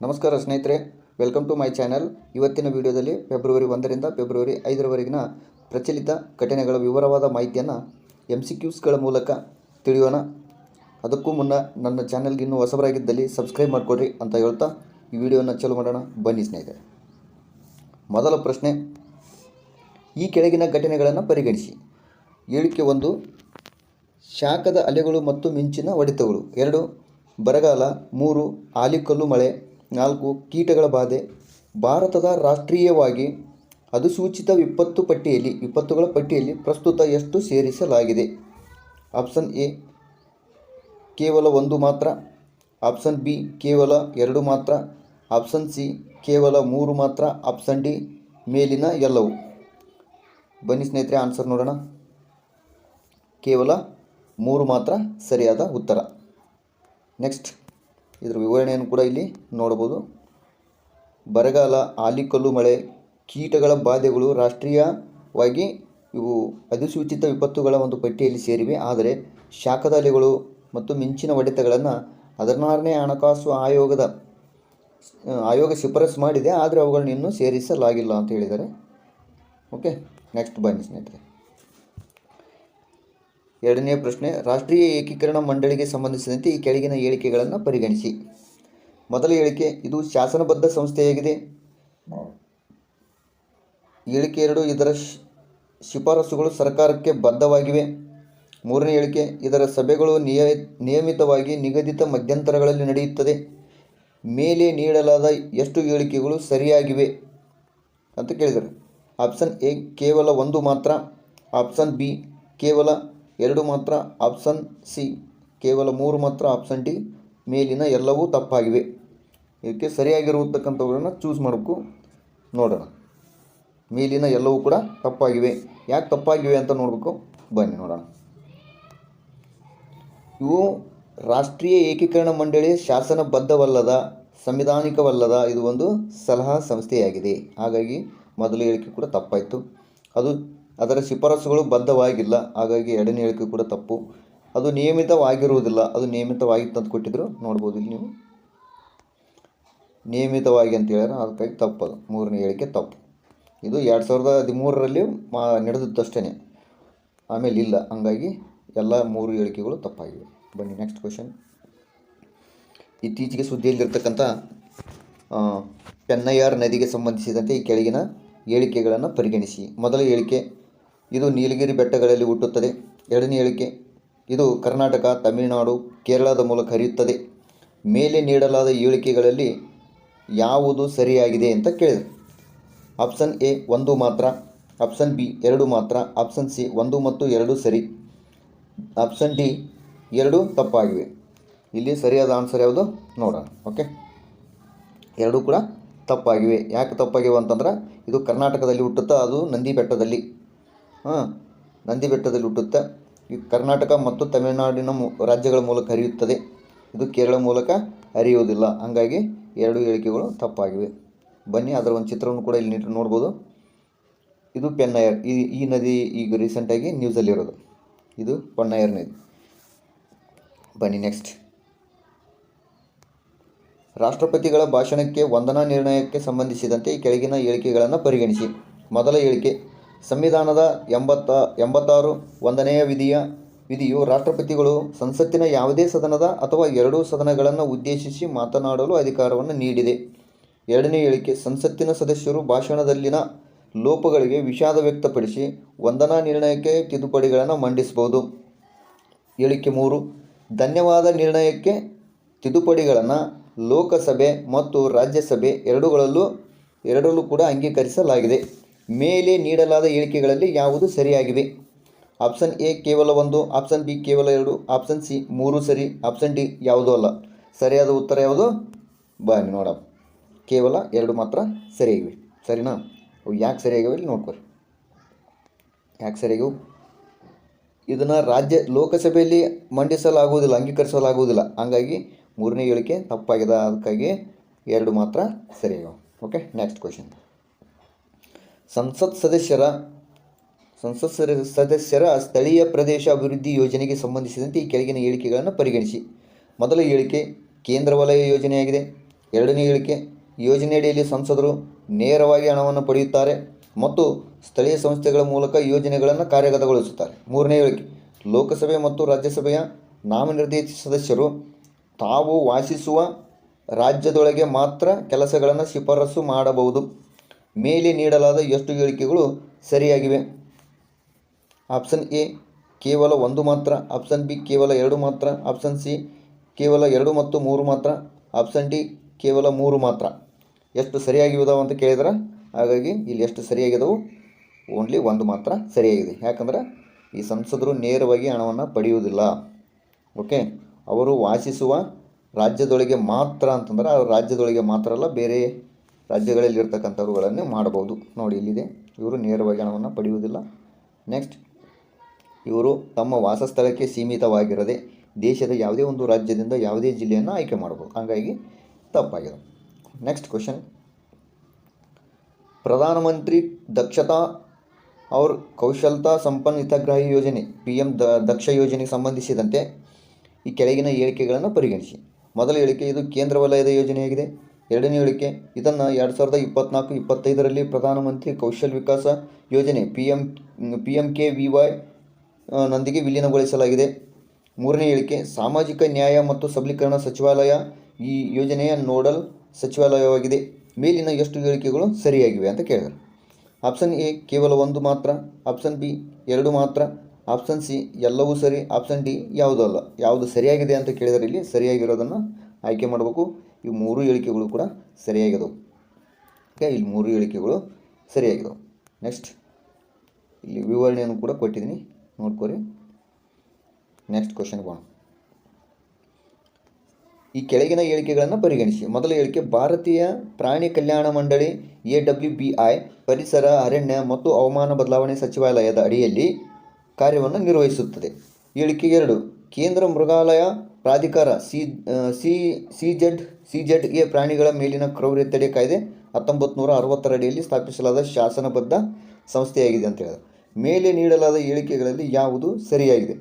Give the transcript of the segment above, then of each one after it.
ನಮಸ್ಕಾರ ಸ್ನೇಹಿತರೆ welcome to my channel ಇವತ್ತಿನ ವಿಡಿಯೋದಲ್ಲಿ ಫೆಬ್ರವರಿ ಒಂದರಿಂದ ಫೆಬ್ರವರಿ ಐದರವರೆಗಿನ ಪ್ರಚಲಿತ ಘಟನೆಗಳ ವಿವರವಾದ ಮಾಹಿತಿಯನ್ನು ಎಂ ಸಿ ಕ್ಯೂಸ್ಗಳ ಮೂಲಕ ತಿಳಿಯೋಣ. ಅದಕ್ಕೂ ಮುನ್ನ ನನ್ನ ಚಾನಲ್ಗೆ ಇನ್ನೂ ಹೊಸಬರಾಗಿದ್ದಲ್ಲಿ ಸಬ್ಸ್ಕ್ರೈಬ್ ಮಾಡಿಕೊಡ್ರಿ ಅಂತ ಹೇಳ್ತಾ ಈ ವಿಡಿಯೋನ ಚಲೋ ಮಾಡೋಣ. ಬನ್ನಿ ಸ್ನೇಹಿತರೆ. ಮೊದಲ ಪ್ರಶ್ನೆ, ಈ ಕೆಳಗಿನ ಘಟನೆಗಳನ್ನು ಪರಿಗಣಿಸಿ. ಹೇಳಿಕೆ ಒಂದು, ಶಾಖದ ಅಲೆಗಳು ಮತ್ತು ಮಿಂಚಿನ ಹೊಡೆತಗಳು. ಎರಡು, ಬರಗಾಲ. ಮೂರು ಆಲಿಕಲ್ಲು ಮಳೆ. ನಾಲ್ಕು ಕೀಟಗಳ ಬಾಧೆ. ಭಾರತದ ರಾಷ್ಟ್ರೀಯವಾಗಿ ಅಧಿಸೂಚಿತ ವಿಪತ್ತು ಪಟ್ಟಿಯಲ್ಲಿ, ವಿಪತ್ತುಗಳ ಪಟ್ಟಿಯಲ್ಲಿ ಪ್ರಸ್ತುತ ಎಷ್ಟು ಸೇರಿಸಲಾಗಿದೆ? ಆಪ್ಷನ್ ಎ, ಕೇವಲ ಒಂದು ಮಾತ್ರ. ಆಪ್ಷನ್ ಬಿ, ಕೇವಲ ಎರಡು ಮಾತ್ರ. ಆಪ್ಷನ್ ಸಿ, ಕೇವಲ ಮೂರು ಮಾತ್ರ. ಆಪ್ಷನ್ ಡಿ, ಮೇಲಿನ ಎಲ್ಲವು. ಬನ್ನಿ ಸ್ನೇಹಿತರೆ, ಆನ್ಸರ್ ನೋಡೋಣ. ಕೇವಲ ಮೂರು ಮಾತ್ರ ಸರಿಯಾದ ಉತ್ತರ. ನೆಕ್ಸ್ಟ್. ಇದರ ವಿವರಣೆಯನ್ನು ಕೂಡ ಇಲ್ಲಿ ನೋಡಬಹುದು. ಬರಗಾಲ, ಆಲಿಕಲ್ಲು, ಮಳೆ, ಕೀಟಗಳ ಬಾಧೆಗಳು ರಾಷ್ಟ್ರೀಯವಾಗಿ ಇವು ಅಧಿಸೂಚಿತ ವಿಪತ್ತುಗಳ ಒಂದು ಪಟ್ಟಿಯಲ್ಲಿ ಸೇರಿವೆ. ಆದರೆ ಶಾಖದಾಲೆಗಳು ಮತ್ತು ಮಿಂಚಿನ ಹೊಡೆತಗಳನ್ನು ಹದಿನಾರನೇ ಹಣಕಾಸು ಆಯೋಗದ, ಆಯೋಗ ಶಿಫಾರಸು ಮಾಡಿದೆ. ಆದರೆ ಅವುಗಳನ್ನ ಇನ್ನೂ ಸೇರಿಸಲಾಗಿಲ್ಲ ಅಂತ ಹೇಳಿದ್ದಾರೆ. ಓಕೆ ನೆಕ್ಸ್ಟ್ ಬನ್ನಿ ಸ್ನೇಹಿತರೆ. ಎರಡನೇ ಪ್ರಶ್ನೆ, ರಾಷ್ಟ್ರೀಯ ಏಕೀಕರಣ ಮಂಡಳಿಗೆ ಸಂಬಂಧಿಸಿದಂತೆ ಈ ಕೆಳಗಿನ ಹೇಳಿಕೆಗಳನ್ನು ಪರಿಗಣಿಸಿ. ಮೊದಲ ಹೇಳಿಕೆ, ಇದು ಶಾಸನಬದ್ಧ ಸಂಸ್ಥೆಯಾಗಿದೆ. ಹೇಳಿಕೆ ಎರಡು, ಇದರ ಶಿಫಾರಸುಗಳು ಸರ್ಕಾರಕ್ಕೆ ಬದ್ಧವಾಗಿವೆ. ಮೂರನೇ ಹೇಳಿಕೆ, ಇದರ ಸಭೆಗಳು ನಿಯ, ನಿಯಮಿತವಾಗಿ ನಿಗದಿತ ಮಧ್ಯಂತರಗಳಲ್ಲಿ ನಡೆಯುತ್ತದೆ. ಮೇಲೆ ನೀಡಲಾದ ಎಷ್ಟು ಹೇಳಿಕೆಗಳು ಸರಿಯಾಗಿವೆ ಅಂತ ಕೇಳಿದರು ಆಪ್ಷನ್ ಎ, ಕೇವಲ ಒಂದು ಮಾತ್ರ. ಆಪ್ಷನ್ ಬಿ, ಕೇವಲ ಎರಡು ಮಾತ್ರ ಆಪ್ಷನ್ ಸಿ. ಕೇವಲ ಮೂರು ಮಾತ್ರ ಆಪ್ಷನ್ ಡಿ. ಮೇಲಿನ ಎಲ್ಲವೂ ತಪ್ಪಾಗಿವೆ. ಇದಕ್ಕೆ ಸರಿಯಾಗಿರುವತಕ್ಕಂಥವುಗಳನ್ನು ಚೂಸ್ ಮಾಡಬೇಕು. ನೋಡೋಣ. ಮೇಲಿನ ಎಲ್ಲವೂ ಕೂಡ ತಪ್ಪಾಗಿವೆ. ಯಾಕೆ ತಪ್ಪಾಗಿವೆ ಅಂತ ನೋಡಬೇಕು. ಬನ್ನಿ, ನೋಡೋಣ. ಇವು ರಾಷ್ಟ್ರೀಯ ಏಕೀಕರಣ ಮಂಡಳಿ ಶಾಸನಬದ್ಧವಲ್ಲದ, ಸಂವಿಧಾನಿಕವಲ್ಲದ ಇದು ಒಂದು ಸಲಹಾ ಸಂಸ್ಥೆಯಾಗಿದೆ. ಹಾಗಾಗಿ ಮೊದಲು ಹೇಳಿಕೆ ಕೂಡ ತಪ್ಪಾಯಿತು. ಅದು ಅದರ ಶಿಫಾರಸುಗಳು ಬದ್ಧವಾಗಿಲ್ಲ. ಹಾಗಾಗಿ ಎರಡನೇ ಹೇಳಿಕೆ ಕೂಡ ತಪ್ಪು. ಅದು ನಿಯಮಿತವಾಗಿರುವುದಿಲ್ಲ. ಅದು ನಿಯಮಿತವಾಗಿತ್ತು ಅಂತ ಕೊಟ್ಟಿದ್ರು ನೋಡ್ಬೋದು ಇಲ್ಲಿ ನೀವು. ನಿಯಮಿತವಾಗಿ ಅಂತ ಹೇಳಿದ್ರೆ ಅದಕ್ಕಾಗಿ ತಪ್ಪದು ಮೂರನೇ ಹೇಳಿಕೆ ತಪ್ಪು. ಇದು ಎರಡು ಸಾವಿರದ ಹದಿಮೂರರಲ್ಲಿ ಮಾ ನಡೆದದ್ದಷ್ಟೇ ಆಮೇಲೆ ಇಲ್ಲ. ಹಂಗಾಗಿ ಎಲ್ಲ ಮೂರು ಹೇಳಿಕೆಗಳು ತಪ್ಪಾಗಿವೆ. ಬನ್ನಿ ನೆಕ್ಸ್ಟ್ ಕ್ವೆಶನ್ ಇತ್ತೀಚೆಗೆ ಸುದ್ದಿಯಲ್ಲಿರ್ತಕ್ಕಂಥ ಪೆನ್ನಯ್ಯಾರ್ ನದಿಗೆ ಸಂಬಂಧಿಸಿದಂತೆ ಈ ಕೆಳಗಿನ ಹೇಳಿಕೆಗಳನ್ನು ಪರಿಗಣಿಸಿ. ಮೊದಲ ಹೇಳಿಕೆ ಇದು ನೀಲಗಿರಿ ಬೆಟ್ಟಗಳಲ್ಲಿ ಹುಟ್ಟುತ್ತದೆ. ಎರಡನೇ ಹೇಳಿಕೆ, ಇದು ಕರ್ನಾಟಕ, ತಮಿಳುನಾಡು, ಕೇರಳದ ಮೂಲಕ ಹರಿಯುತ್ತದೆ. ಮೇಲೆ ನೀಡಲಾದ ಹೇಳಿಕೆಗಳಲ್ಲಿ ಯಾವುದು ಸರಿಯಾಗಿದೆ ಅಂತ ಕೇಳಿದೆ. ಆಪ್ಷನ್ ಎ ಒಂದು ಮಾತ್ರ, ಆಪ್ಷನ್ ಬಿ ಎರಡು ಮಾತ್ರ, ಆಪ್ಷನ್ ಸಿ ಒಂದು ಮತ್ತು ಎರಡು ಸರಿ. ಆಪ್ಷನ್ ಡಿ ಎರಡು ತಪ್ಪಾಗಿವೆ. ಇಲ್ಲಿ ಸರಿಯಾದ ಆನ್ಸರ್ ಯಾವುದು? ನೋಡೋಣ, ಓಕೆ? ಎರಡೂ ಕೂಡ ತಪ್ಪಾಗಿವೆ. ಯಾಕೆ ತಪ್ಪಾಗಿವೆ ಅಂತಂದ್ರೆ, ಇದು ಕರ್ನಾಟಕದಲ್ಲಿ ಹುಟ್ಟುತ್ತಾ, ಅದು ನಂದಿ ಬೆಟ್ಟದಲ್ಲಿ. ಹಾಂ ನಂದಿ ಬೆಟ್ಟದಲ್ಲಿ ಹುಟ್ಟುತ್ತೆ, ಈ ಕರ್ನಾಟಕ ಮತ್ತು ತಮಿಳುನಾಡಿನ ರಾಜ್ಯಗಳ ಮೂಲಕ ಹರಿಯುತ್ತದೆ. ಇದು ಕೇರಳ ಮೂಲಕ ಹರಿಯುವುದಿಲ್ಲ. ಹಾಗಾಗಿ ಎರಡು ಹೇಳಿಕೆಗಳು ತಪ್ಪಾಗಿವೆ. ಬನ್ನಿ, ಅದರ ಒಂದು ಚಿತ್ರವನ್ನು ಕೂಡ ಇಲ್ಲಿ ನೋಡ್ಬೋದು. ಇದು ಪೆನ್ನಯರ್ ಈ ಈ ನದಿ ಈಗ ರೀಸೆಂಟಾಗಿ ನ್ಯೂಸಲ್ಲಿರೋದು ಇದು ಪೊನ್ನಯರ್ ನದಿ. ಬನ್ನಿ ನೆಕ್ಸ್ಟ್ ರಾಷ್ಟ್ರಪತಿಗಳ ಭಾಷಣಕ್ಕೆ ವಂದನಾ ನಿರ್ಣಯಕ್ಕೆ ಸಂಬಂಧಿಸಿದಂತೆ ಕೆಳಗಿನ ಹೇಳಿಕೆಗಳನ್ನು ಪರಿಗಣಿಸಿ. ಮೊದಲ ಹೇಳಿಕೆ ಸಂವಿಧಾನದ ಎಂಬತ್ತ, ಎಂಬತ್ತಾರು ಒಂದನೆಯ ವಿಧಿಯ, ವಿಧಿಯು ರಾಷ್ಟ್ರಪತಿಗಳು ಸಂಸತ್ತಿನ ಯಾವುದೇ ಸದನದ ಅಥವಾ ಎರಡೂ ಸದನಗಳನ್ನು ಉದ್ದೇಶಿಸಿ ಮಾತನಾಡಲು ಅಧಿಕಾರವನ್ನು ನೀಡಿದೆ. ಎರಡನೇ ಹೇಳಿಕೆ, ಸಂಸತ್ತಿನ ಸದಸ್ಯರು ಭಾಷಣದಲ್ಲಿನ ಲೋಪಗಳಿಗೆ ವಿಷಾದ ವ್ಯಕ್ತಪಡಿಸಿ ವಂದನಾ ನಿರ್ಣಯಕ್ಕೆ ತಿದ್ದುಪಡಿಗಳನ್ನು ಮಂಡಿಸಬಹುದು. ಹೇಳಿಕೆ ಮೂರು, ಧನ್ಯವಾದ ನಿರ್ಣಯಕ್ಕೆ ತಿದ್ದುಪಡಿಗಳನ್ನು ಲೋಕಸಭೆ ಮತ್ತು ರಾಜ್ಯಸಭೆ ಎರಡುಗಳಲ್ಲೂ ಎರಡರಲ್ಲೂ ಕೂಡ ಅಂಗೀಕರಿಸಲಾಗಿದೆ. ಮೇಲೆ ನೀಡಲಾದ ಹೇಳಿಕೆಗಳಲ್ಲಿ ಯಾವುದು ಸರಿಯಾಗಿವೆ. ಆಪ್ಷನ್ ಎ ಕೇವಲ ಒಂದು, ಆಪ್ಷನ್ ಬಿ ಕೇವಲ ಎರಡು, ಆಪ್ಷನ್ ಸಿ ಮೂರು ಸರಿ, ಆಪ್ಷನ್ ಡಿ ಯಾವುದೂ ಅಲ್ಲ. ಸರಿಯಾದ ಉತ್ತರ ಯಾವುದು? ಬನ್ನಿ ನೋಡೋಣ. ಕೇವಲ ಎರಡು ಮಾತ್ರ ಸರಿಯಾಗಿವೆ. ಸರಿನಾ? ಅವು ಯಾಕೆ ಸರಿಯಾಗಿವೆ ಇಲ್ಲಿ ನೋಡ್ಕೊರಿ ಯಾಕೆ ಸರಿಯಾಗಿವು? ಇದನ್ನು ರಾಜ್ಯ ಲೋಕಸಭೆಯಲ್ಲಿ ಮಂಡಿಸಲಾಗುವುದಿಲ್ಲ, ಅಂಗೀಕರಿಸಲಾಗುವುದಿಲ್ಲ. ಹಂಗಾಗಿ ಮೂರನೇ ಹೇಳಿಕೆ ತಪ್ಪಾಗಿದೆ. ಅದಕ್ಕಾಗಿ ಎರಡು ಮಾತ್ರ ಸರಿಯಾಗಿವೆ. ಓಕೆ ನೆಕ್ಸ್ಟ್ ಕ್ವಶನ್ ಸಂಸತ್ ಸದಸ್ಯರ, ಸಂಸತ್ ಸದ- ಸದಸ್ಯರ ಸ್ಥಳೀಯ ಪ್ರದೇಶ ಅಭಿವೃದ್ಧಿ ಯೋಜನೆಗೆ ಸಂಬಂಧಿಸಿದಂತೆ ಈ ಕೆಳಗಿನ ಹೇಳಿಕೆಗಳನ್ನು ಪರಿಗಣಿಸಿ. ಮೊದಲ ಹೇಳಿಕೆ, ಕೇಂದ್ರ ವಲಯ ಯೋಜನೆಯಾಗಿದೆ. ಎರಡನೇ ಹೇಳಿಕೆ, ಯೋಜನೆಯಡಿಯಲ್ಲಿ ಸಂಸದರು ನೇರವಾಗಿ ಹಣವನ್ನು ಪಡೆಯುತ್ತಾರೆ ಮತ್ತು ಸ್ಥಳೀಯ ಸಂಸ್ಥೆಗಳ ಮೂಲಕ ಯೋಜನೆಗಳನ್ನು ಕಾರ್ಯಗತಗೊಳಿಸುತ್ತಾರೆ. ಮೂರನೇ ಹೇಳಿಕೆ, ಲೋಕಸಭೆ ಮತ್ತು ರಾಜ್ಯಸಭೆಯ ನಾಮನಿರ್ದೇಶಿತ ಸದಸ್ಯರು ತಾವು ವಾಸಿಸುವ ರಾಜ್ಯದೊಳಗೆ ಮಾತ್ರ ಕೆಲಸಗಳನ್ನು ಶಿಫಾರಸು ಮಾಡಬಹುದು. ಮೇಲೆ ನೀಡಲಾದ ಎಷ್ಟು ಹೇಳಿಕೆಗಳು ಸರಿಯಾಗಿವೆ? ಆಪ್ಷನ್ ಎ, ಕೇವಲ ಒಂದು ಮಾತ್ರ. ಆಪ್ಷನ್ ಬಿ, ಕೇವಲ ಎರಡು ಮಾತ್ರ. ಆಪ್ಷನ್ ಸಿ, ಕೇವಲ ಎರಡು ಮತ್ತು ಮೂರು ಮಾತ್ರ. ಆಪ್ಷನ್ ಡಿ, ಕೇವಲ ಮೂರು ಮಾತ್ರ. ಎಷ್ಟು ಸರಿಯಾಗಿದಾವೆ ಅಂತ ಕೇಳಿದ್ರೆ? ಹಾಗಾಗಿ ಇಲ್ಲಿ ಎಷ್ಟು ಸರಿಯಾಗಿದವು? ಓನ್ಲಿ ಒಂದು ಮಾತ್ರ ಸರಿಯಾಗಿದೆ. ಯಾಕಂದ್ರೆ ಈ ಸಂಸದರು ನೇರವಾಗಿ ಹಣವನ್ನು ಪಡೆಯುವುದಿಲ್ಲ. ಓಕೆ? ಅವರು ವಾಸಿಸುವ ರಾಜ್ಯದೊಳಗೆ ಮಾತ್ರ ಅಂತಂದ್ರೆ ಆ ರಾಜ್ಯದೊಳಗೆ ಮಾತ್ರ ಅಲ್ಲ, ಬೇರೆ ರಾಜ್ಯಗಳಲ್ಲಿ ಇರ್ತಕ್ಕಂಥವುಗಳನ್ನೇ ಮಾಡ್ಬೋದು ನೋಡಿ, ಇಲ್ಲಿದೆ. ಇವರು ನೇರವಾಗಿ ಹಣವನ್ನು ಪಡೆಯುವುದಿಲ್ಲ. ನೆಕ್ಸ್ಟ್ ಇವರು ತಮ್ಮ ವಾಸಸ್ಥಳಕ್ಕೆ ಸೀಮಿತವಾಗಿರದೆ ದೇಶದ ಯಾವುದೇ ಒಂದು ರಾಜ್ಯದಿಂದ ಯಾವುದೇ ಜಿಲ್ಲೆಯನ್ನು ಆಯ್ಕೆ ಮಾಡ್ಬೋದು ಹಾಗಾಗಿ ತಪ್ಪಾಗಿದೆ. ನೆಕ್ಸ್ಟ್ ಕ್ವಶನ್ ಪ್ರಧಾನಮಂತ್ರಿ ದಕ್ಷತಾ ಅವ್ರ ಕೌಶಲ್ತಾ ಸಂಪನ್ನ ಹಿತಗ್ರಾಹಿ ಯೋಜನೆ ಪಿ ಎಂ ದ ದಕ್ಷ ಯೋಜನೆಗೆ ಸಂಬಂಧಿಸಿದಂತೆ ಈ ಕೆಳಗಿನ ಹೇಳಿಕೆಗಳನ್ನು ಪರಿಗಣಿಸಿ. ಮೊದಲ ಹೇಳಿಕೆ ಇದು ಕೇಂದ್ರ ವಲಯದ ಯೋಜನೆಯಾಗಿದೆ. ಎರಡನೇ ಹೇಳಿಕೆ, ಇದನ್ನು ಎರಡು ಸಾವಿರದ ಇಪ್ಪತ್ನಾಲ್ಕು, ಇಪ್ಪತ್ತೈದರಲ್ಲಿ ಪ್ರಧಾನಮಂತ್ರಿ ಕೌಶಲ್ ವಿಕಾಸ ಯೋಜನೆ P M P M K V Y ನೊಂದಿಗೆ ವಿಲೀನಗೊಳಿಸಲಾಗಿದೆ. ಮೂರನೇ ಹೇಳಿಕೆ, ಸಾಮಾಜಿಕ ನ್ಯಾಯ ಮತ್ತು ಸಬಲೀಕರಣ ಸಚಿವಾಲಯ ಈ ಯೋಜನೆಯ ನೋಡಲ್ ಸಚಿವಾಲಯವಾಗಿದೆ. ಮೇಲಿನ ಎಷ್ಟು ಹೇಳಿಕೆಗಳು ಸರಿಯಾಗಿವೆ ಅಂತ ಕೇಳಿದರು. ಆಪ್ಷನ್ ಎ, ಕೇವಲ ಒಂದು ಮಾತ್ರ. ಆಪ್ಷನ್ ಬಿ, ಎರಡು ಮಾತ್ರ. ಆಪ್ಷನ್ ಸಿ, ಎಲ್ಲವೂ ಸರಿ. ಆಪ್ಷನ್ ಡಿ ಯಾವುದೂ ಅಲ್ಲ ಯಾವುದು ಸರಿಯಾಗಿದೆ ಅಂತ ಕೇಳಿದರೆ ಇಲ್ಲಿ ಸರಿಯಾಗಿರೋದನ್ನು ಆಯ್ಕೆ ಮಾಡಬೇಕು. ಈ ಮೂರು ಹೇಳಿಕೆಗಳು ಕೂಡ ಸರಿಯಾಗಿದವು. ಓಕೆ ಇಲ್ಲಿ ಮೂರು ಹೇಳಿಕೆಗಳು ಸರಿಯಾಗಿದವು. ನೆಕ್ಸ್ಟ್ ಇಲ್ಲಿ ವಿವರಣೆಯನ್ನು ಕೂಡ ಕೊಟ್ಟಿದ್ದೀನಿ. ನೋಡ್ಕೊರಿ. ನೆಕ್ಸ್ಟ್ ಕ್ವಶನ್ ಹೋಗೋಣ ಈ ಕೆಳಗಿನ ಹೇಳಿಕೆಗಳನ್ನು ಪರಿಗಣಿಸಿ. ಮೊದಲ ಹೇಳಿಕೆ, ಭಾರತೀಯ ಪ್ರಾಣಿ ಕಲ್ಯಾಣ ಮಂಡಳಿ, ಎ ಡಬ್ಲ್ಯೂ ಬಿ ಐ, ಪರಿಸರ, ಅರಣ್ಯ ಮತ್ತು ಹವಾಮಾನ ಬದಲಾವಣೆ ಸಚಿವಾಲಯದ ಅಡಿಯಲ್ಲಿ ಕಾರ್ಯವನ್ನು ನಿರ್ವಹಿಸುತ್ತದೆ. ಹೇಳಿಕೆ ಎರಡು. ಕೇಂದ್ರ ಮೃಗಾಲಯ ಪ್ರಾಧಿಕಾರ C C C Z C Z A ಪ್ರಾಣಿಗಳ ಮೇಲಿನ ಕ್ರೌರ್ಯ ತಡೆ ಕಾಯ್ದೆ ಹತ್ತೊಂಬತ್ತು ನೂರ ಅರವತ್ತರ ಅಡಿಯಲ್ಲಿ ಸ್ಥಾಪಿಸಲಾದ ಶಾಸನಬದ್ಧ ಸಂಸ್ಥೆಯಾಗಿದೆ ಅಂತ ಹೇಳಿದ ಮೇಲೆ ನೀಡಲಾದ ಹೇಳಿಕೆಗಳಲ್ಲಿ ಯಾವುದು ಸರಿಯಾಗಿದೆ?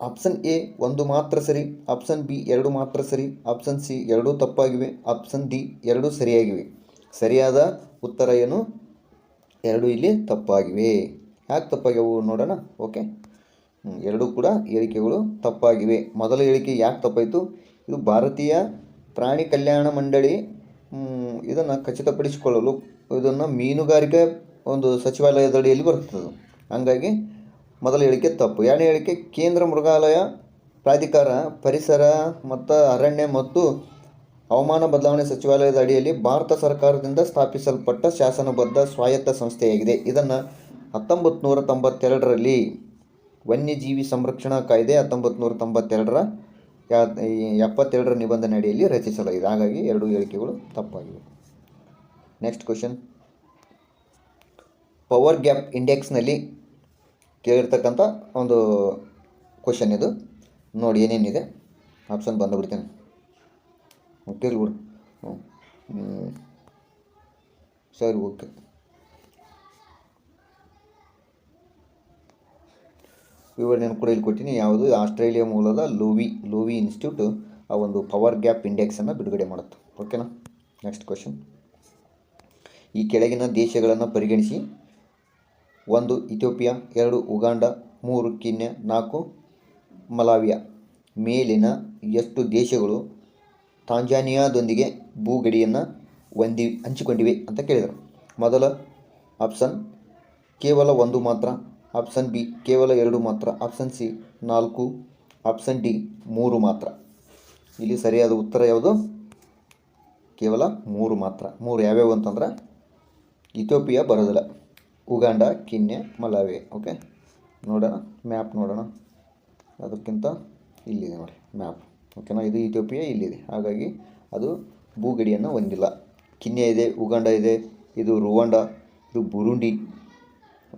ಆಪ್ಷನ್ ಎ ಒಂದು ಮಾತ್ರ ಸರಿ, ಆಪ್ಷನ್ ಬಿ ಎರಡು ಮಾತ್ರ ಸರಿ, ಆಪ್ಷನ್ ಸಿ ಎರಡೂ ತಪ್ಪಾಗಿವೆ, ಆಪ್ಷನ್ ಡಿ ಎರಡೂ ಸರಿಯಾಗಿವೆ. ಸರಿಯಾದ ಉತ್ತರ ಏನು? ಎರಡು ಇಲ್ಲಿ ತಪ್ಪಾಗಿವೆ. ಯಾಕೆ ತಪ್ಪಾಗ್ಯವು ನೋಡೋಣ, ಓಕೆ? ಎರಡೂ ಕೂಡ ಹೇಳಿಕೆಗಳು ತಪ್ಪಾಗಿವೆ. ಮೊದಲ ಹೇಳಿಕೆ ಯಾಕೆ ತಪ್ಪಾಯಿತು? ಇದು ಭಾರತೀಯ ಪ್ರಾಣಿ ಕಲ್ಯಾಣ ಮಂಡಳಿ ಇದನ್ನು ಖಚಿತಪಡಿಸಿಕೊಳ್ಳಲು ಇದನ್ನು ಮೀನುಗಾರಿಕೆ ಒಂದು ಸಚಿವಾಲಯದಡಿಯಲ್ಲಿ ಬರ್ತದೆ ಹಂಗಾಗಿ ಮೊದಲ ಹೇಳಿಕೆ ತಪ್ಪು. ಎರಡನೇ ಹೇಳಿಕೆ, ಕೇಂದ್ರ ಮೃಗಾಲಯ ಪ್ರಾಧಿಕಾರ, ಪರಿಸರ ಮತ್ತು ಅರಣ್ಯ ಮತ್ತು ಹವಾಮಾನ ಬದಲಾವಣೆ ಸಚಿವಾಲಯದ ಅಡಿಯಲ್ಲಿ ಭಾರತ ಸರ್ಕಾರದಿಂದ ಸ್ಥಾಪಿಸಲ್ಪಟ್ಟ ಶಾಸನಬದ್ಧ ಸ್ವಾಯತ್ತ ಸಂಸ್ಥೆಯಾಗಿದೆ. ಇದನ್ನು ಹತ್ತೊಂಬತ್ತು ನೂರ ತೊಂಬತ್ತೆರಡರಲ್ಲಿ ವನ್ಯಜೀವಿ ಸಂರಕ್ಷಣಾ ಕಾಯ್ದೆ ಹತ್ತೊಂಬತ್ತು ನೂರ ತೊಂಬತ್ತೆರಡರ ಎಪ್ಪತ್ತೆರಡರ ನಿಬಂಧನೆ ಅಡಿಯಲ್ಲಿ ರಚಿಸಲಾಗಿದೆ. ಹಾಗಾಗಿ ಎರಡು ಹೇಳಿಕೆಗಳು ತಪ್ಪಾಗಿವೆ. ನೆಕ್ಸ್ಟ್ ಕ್ವಶನ್ ಪವರ್ ಗ್ಯಾಪ್ ಇಂಡೆಕ್ಸ್ನಲ್ಲಿ ಕೇಳಿರ್ತಕ್ಕಂಥ ಒಂದು ಕ್ವಶನ್ ಇದು. ನೋಡಿ, ಏನೇನಿದೆ? ಆಪ್ಷನ್ ಬಂದು ಬಿಡ್ತೇನೆ ಓಕೆ ಬಿಡು ಹ್ಞೂ ಸರಿ ಓಕೆ ವಿವರಣೆಯನ್ನು ಕೂಡ ಇಲ್ಲಿ ಕೊಟ್ಟಿನಿ ಯಾವುದು ಆಸ್ಟ್ರೇಲಿಯಾ ಮೂಲದ ಲೂವಿ ಲೂವಿ ಇನ್ಸ್ಟಿಟ್ಯೂಟ್ ಆ ಒಂದು ಪವರ್ ಗ್ಯಾಪ್ ಇಂಡೆಕ್ಸನ್ನು ಬಿಡುಗಡೆ ಮಾಡುತ್ತೆ. ಓಕೆನಾ ನೆಕ್ಸ್ಟ್ ಕ್ವಶನ್ ಈ ಕೆಳಗಿನ ದೇಶಗಳನ್ನು ಪರಿಗಣಿಸಿ. ಒಂದು, ಇಥಿಯೋಪಿಯಾ, ಎರಡು, ಉಗಾಂಡ, ಮೂರು, ಕಿನ್ಯಾ, ನಾಲ್ಕು, ಮಲಾವಿಯಾ. ಮೇಲಿನ ಎಷ್ಟು ದೇಶಗಳು ತಾಂಜಾನಿಯಾದೊಂದಿಗೆ ಭೂಗಡಿಯನ್ನು ಹೊಂದಿ, ಹಂಚಿಕೊಂಡಿವೆ ಅಂತ ಕೇಳಿದರು. ಮೊದಲ ಆಪ್ಷನ್ ಕೇವಲ ಒಂದು ಮಾತ್ರ. ಆಪ್ಷನ್ ಬಿ ಕೇವಲ ಎರಡು ಮಾತ್ರ, ಆಪ್ಷನ್ ಸಿ ನಾಲ್ಕು, ಆಪ್ಷನ್ ಡಿ ಮೂರು ಮಾತ್ರ. ಇಲ್ಲಿ ಸರಿಯಾದ ಉತ್ತರ ಯಾವುದು? ಕೇವಲ ಮೂರು ಮಾತ್ರ. ಮೂರು ಯಾವ್ಯಾವು ಅಂತಂದ್ರೆ, ಇಥಿಯೋಪಿಯಾ ಬರೋದಿಲ್ಲ ಉಗಾಂಡ, ಕಿನ್ಯ ಮಲಾವೆ ಓಕೆ? ನೋಡೋಣ, ಮ್ಯಾಪ್ ನೋಡೋಣ. ಅದಕ್ಕಿಂತ ಇಲ್ಲಿದೆ ನೋಡಿ, ಮ್ಯಾಪ್. ಓಕೆನಾ? ಇದು ಇಥಿಯೋಪಿಯಾ, ಇಲ್ಲಿದೆ. ಹಾಗಾಗಿ ಅದು ಭೂಗಡಿಯನ್ನು ಹೊಂದಿಲ್ಲ. ಕಿನ್ಯ ಇದೆ, ಉಗಾಂಡ ಇದೆ, ಇದು ರುವಾಂಡ, ಇದು ಬುರುಂಡಿ.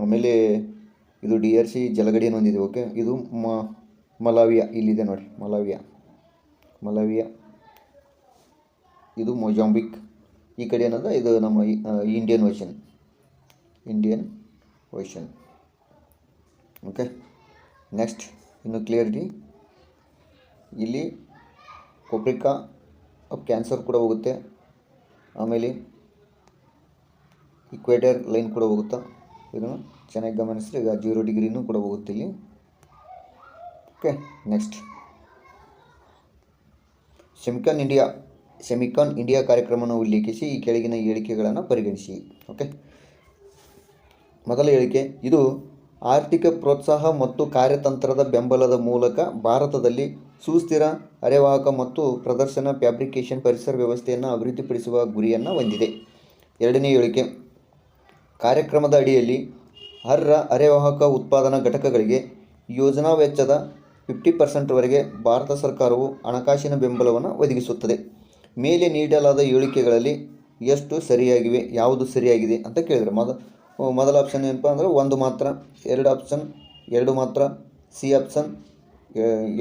ಆಮೇಲೆ ಇದು ಡಿ ಆರ್ ಸಿ ಜಲಗಡಿಯನ್ನು ಹೊಂದಿದೆ ಓಕೆ ಇದು ಮ, ಮಲಾವಿಯಾ, ಇಲ್ಲಿದೆ ನೋಡಿ ಮಲಾವಿಯಾ. ಮಲಾವಿಯಾ. ಇದು ಮೊಜಾಂಬಿಕ್. ಈ ಕಡೆ ಏನದ? ಇದು ನಮ್ಮ Indian Ocean Indian Ocean okay next ಇನ್ನು ಕ್ಲಿಯರ್ಲಿ ಇಲ್ಲಿ ಕೊಪ್ರಿಕಾ ಆಫ್ ಕ್ಯಾನ್ಸರ್ ಕೂಡ ಹೋಗುತ್ತೆ. ಆಮೇಲೆ ಇಕ್ವೇಟರ್ ಲೈನ್ ಕೂಡ ಹೋಗುತ್ತಾ? ಇದನ್ನು ಚೆನ್ನಾಗಿ ಗಮನಿಸಿದ್ರೆ ಈಗ ಜೀರೋ ಡಿಗ್ರಿನೂ ಕೂಡ ಹೋಗುತ್ತೆ ಇಲ್ಲಿ. Okay next Semicon India Semicon India ಕಾರ್ಯಕ್ರಮವನ್ನು ಉಲ್ಲೇಖಿಸಿ ಈ ಕೆಳಗಿನ ಹೇಳಿಕೆಗಳನ್ನು ಪರಿಗಣಿಸಿ. ಓಕೆ ಮೊದಲ ಹೇಳಿಕೆ, ಇದು ಆರ್ಥಿಕ ಪ್ರೋತ್ಸಾಹ ಮತ್ತು ಕಾರ್ಯತಂತ್ರದ ಬೆಂಬಲದ ಮೂಲಕ ಭಾರತದಲ್ಲಿ ಸುಸ್ಥಿರ, ಅರೆವಾಹಕ ಮತ್ತು ಪ್ರದರ್ಶನ, ಫ್ಯಾಬ್ರಿಕೇಷನ್, ಪರಿಸರ ವ್ಯವಸ್ಥೆಯನ್ನು ಅಭಿವೃದ್ಧಿಪಡಿಸುವ ಗುರಿಯನ್ನು ಹೊಂದಿದೆ. ಎರಡನೇ ಹೇಳಿಕೆ, ಕಾರ್ಯಕ್ರಮದ ಅಡಿಯಲ್ಲಿ ಅರ್ಹ ಅರೆವಾಹಕ ಉತ್ಪಾದನಾ ಘಟಕಗಳಿಗೆ ಯೋಜನಾ ವೆಚ್ಚದ ಫಿಫ್ಟಿ ಪರ್ಸೆಂಟ್ವರೆಗೆ ಭಾರತ ಸರ್ಕಾರವು ಹಣಕಾಸಿನ ಬೆಂಬಲವನ್ನು ಒದಗಿಸುತ್ತದೆ. ಮೇಲೆ ನೀಡಲಾದ ಹೇಳಿಕೆಗಳಲ್ಲಿ ಎಷ್ಟು ಸರಿಯಾಗಿವೆ, ಯಾವುದು ಸರಿಯಾಗಿದೆ ಅಂತ ಕೇಳಿದರೆ ಮೊದ, ಮೊದಲ ಆಪ್ಷನ್ ಏನಪ್ಪ ಅಂದರೆ ಒಂದು ಮಾತ್ರ, ಎರಡು ಆಪ್ಷನ್ ಎರಡು ಮಾತ್ರ ಸಿ ಆಪ್ಷನ್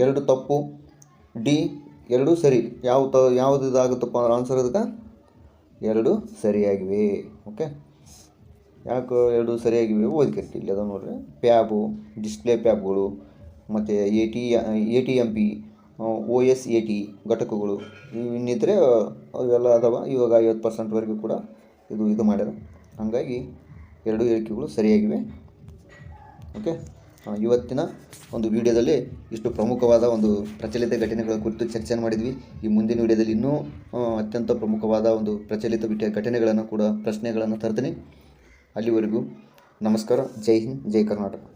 ಎರಡು ತಪ್ಪು ಡಿ ಎರಡು ಸರಿ. ಯಾವ ತ, ಯಾವುದು ಇದಾಗುತ್ತಪ್ಪ ಅಂದ್ರೆ ಆನ್ಸರ್ ಅದಕ್ಕೆ ಎರಡು ಸರಿಯಾಗಿವೆ. ಓಕೆ ಯಾಕೆ ಎರಡು ಸರಿಯಾಗಿವೆ ಓದ್ಕಿರ್ತಿ ಇಲ್ಲಿ ಅದನ್ನು ನೋಡ್ರಿ. ಪ್ಯಾಬು ಡಿಸ್ಪ್ಲೇ ಪ್ಯಾಬ್ಗಳು ಮತ್ತು A T A T M P O S A T ಘಟಕಗಳು ಇವು ಇನ್ನಿದ್ರೆ ಅವೆಲ್ಲ ಅದಾವ. ಇವಾಗ ಐವತ್ತು ಪರ್ಸೆಂಟ್ವರೆಗೂ ಕೂಡ ಇದು ಇದು ಮಾಡ್ಯಾರ. ಹಾಗಾಗಿ ಎರಡು ಹೇಳಿಕೆಗಳು ಸರಿಯಾಗಿವೆ. ಓಕೆ ಇವತ್ತಿನ ಒಂದು ವಿಡಿಯೋದಲ್ಲಿ ಇಷ್ಟು ಪ್ರಮುಖವಾದ ಒಂದು ಪ್ರಚಲಿತ ಘಟನೆಗಳ ಕುರಿತು ಚರ್ಚೆ ಮಾಡಿದ್ವಿ. ಈ ಮುಂದಿನ ವಿಡಿಯೋದಲ್ಲಿ ಇನ್ನೂ ಅತ್ಯಂತ ಪ್ರಮುಖವಾದ ಒಂದು ಪ್ರಚಲಿತ ಘಟನೆಗಳನ್ನು ಕೂಡ ಪ್ರಶ್ನೆಗಳನ್ನು ತರ್ತೀನಿ. ಅಲ್ಲಿವರೆಗೂ ನಮಸ್ಕಾರ. ಜೈ ಹಿಂದ್ ಜೈ ಕರ್ನಾಟಕ.